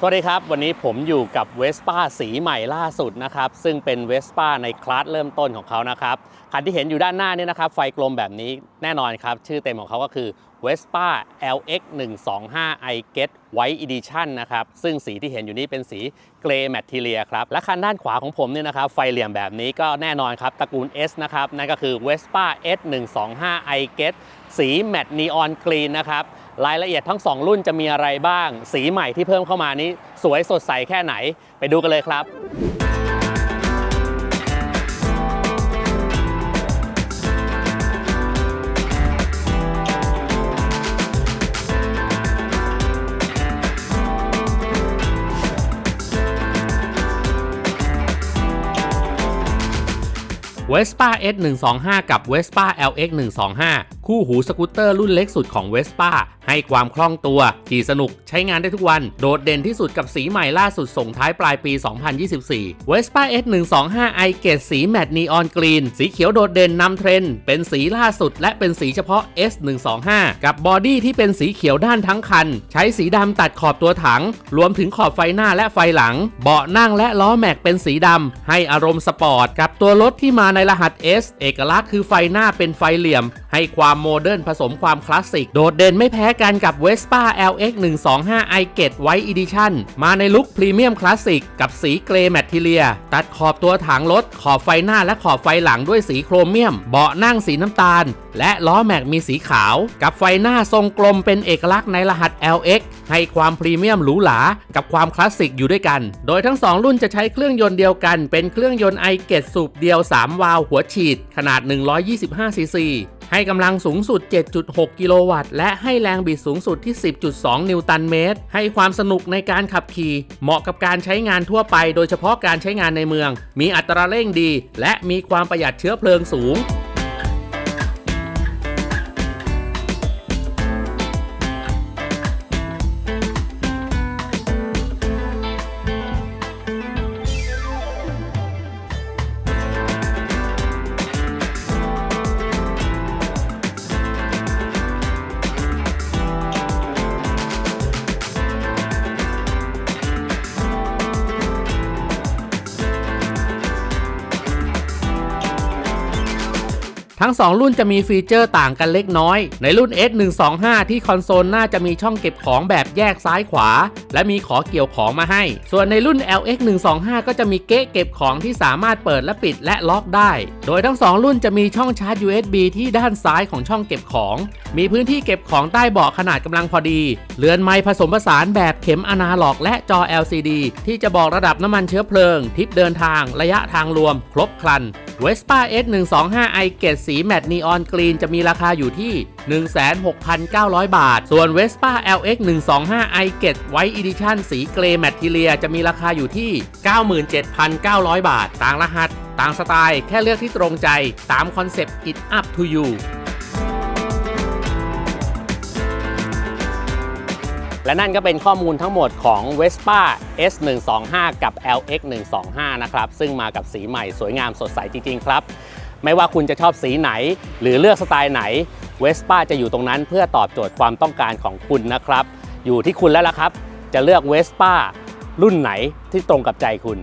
สวัสดีครับ วันนี้ผมอยู่กับเวสป้าสีใหม่ล่าสุดนะครับ ซึ่งเป็นเวสป้าในคลาสเริ่มต้นของเขานะครับคันที่เห็นอยู่ด้านหน้านี่นะครับ ไฟกลมแบบนี้แน่นอนครับ ชื่อเต็มของเขาก็คือ Vespa LX 125 i Get White Edition นะครับ ซึ่งสีที่เห็นอยู่นี้เป็นสีเกรย์แมททีเลียครับ และคันด้านขวาของผมเนี่ยนะครับ ไฟเหลี่ยมแบบนี้ก็แน่นอนครับตระกูล S นะครับ นั่นก็คือ Vespa S 125 i Get สีแมตนีออนกรีนนะครับ รายละเอียดทั้ง 2 รุ่นจะมีอะไรบ้าง สีใหม่ที่เพิ่มเข้ามานี้ สวยสดใสแค่ไหน ไปดูกันเลยครับ Vespa S125 กับ Vespa LX 125 คู่หูสกูตเตอร์รุ่นเล็กสุดของ Vespa ให้ความคล่องตัวขี่สนุกใช้งานได้ทุกวัน โดดเด่นที่สุดกับสีใหม่ล่าสุดส่งท้ายปลายปี 2024 Vespa S125 i เกตสีแมตต์นีออนกรีน สีเขียวโดดเด่นนำเทรนด์เป็นสีล่าสุดและเป็นสีเฉพาะ S125 กับบอดี้ที่เป็นสีเขียวด้านทั้งคัน ใช้สีดำตัดขอบตัวถัง รวมถึงขอบไฟหน้าและไฟหลัง เบาะนั่งและล้อแม็กเป็นสีดำให้อารมณ์สปอร์ตกับตัวรถที่มาในรหัส S เอกลักษณ์คือไฟหน้าเป็นไฟเหลี่ยม ให้ความโมเดิร์นผสมความคลาสสิก โดดเด่นไม่แพ้กันกับ Vespa LX 125 i Get White Edition มาในลุคพรีเมียมคลาสสิกกับสีเกรย์แมตททีเลีย ตัดขอบตัวถังรถ ขอบไฟหน้าและขอบไฟหลังด้วยสีโครเมียม เบาะนั่งสีน้ำตาล และล้อแม็กมีสีขาว กับไฟหน้าทรงกลมเป็นเอกลักษณ์ในรหัส LX ให้ความพรีเมียมหรูหรา กับความคลาสสิกอยู่ด้วยกัน โดยทั้ง 2 รุ่นจะใช้เครื่องยนต์เดียวกัน เป็นเครื่องยนต์ i Get สูบเดียว 3 วาล์วหัวฉีด ขนาด 125ซีซี ให้กำลังสูงสุด 7.6 กิโลวัตต์ และให้แรงบิดสูงสุดที่ 10.2 นิวตันเมตร ให้ความสนุกในการขับขี่ เหมาะกับการใช้งานทั่วไป โดยเฉพาะการใช้งานในเมือง มีอัตราเร่งดี และมีความประหยัดเชื้อเพลิงสูง ทั้ง 2 รุ่นจะมีฟีเจอร์ต่างกันเล็กน้อย ในรุ่น S125 ที่คอนโซลหน้าจะมีช่องเก็บของแบบแยกซ้ายขวา และมีขอเกี่ยวของมาให้ ส่วนในรุ่น LX125 ก็จะมีเก๊ะเก็บของที่สามารถเปิดและปิดและล็อกได้ โดยทั้ง 2 รุ่นจะมีช่องชาร์จ USB ที่ด้านซ้ายของช่องเก็บของ มีพื้นที่เก็บของใต้เบาะขนาดกำลังพอดี เรือนไม้ผสมผสานแบบเข็มอนาล็อก และจอ LCD ที่จะบอกระดับน้ำมันเชื้อเพลิง ทิปเดินทาง ระยะทางรวม ครบครัน Vespa S125 i เกตสีแมตต์นีออนกรีนจะมีราคาอยู่ที่ 16,900 บาท ส่วน Vespa LX 125 i เกต White Edition สีเกรย์แมททีเลียจะมีราคาอยู่ที่ 97,900 บาท ต่างรหัส ต่างสไตล์ แค่เลือกที่ตรงใจ ตามคอนเซปต์ It Up to You และนั่นก็เป็นข้อมูลทั้งหมดของ Vespa S125 กับ LX 125 นะครับ ซึ่งมากับสีใหม่สวยงามสดใสจริง ๆ ครับ ไม่ว่าคุณจะชอบสีไหน หรือเลือกสไตล์ไหน Vespa จะอยู่ตรงนั้นเพื่อตอบโจทย์ความต้องการของคุณนะครับ อยู่ที่คุณแล้วล่ะครับ จะเลือก Vespa รุ่นไหนที่ตรงกับใจคุณ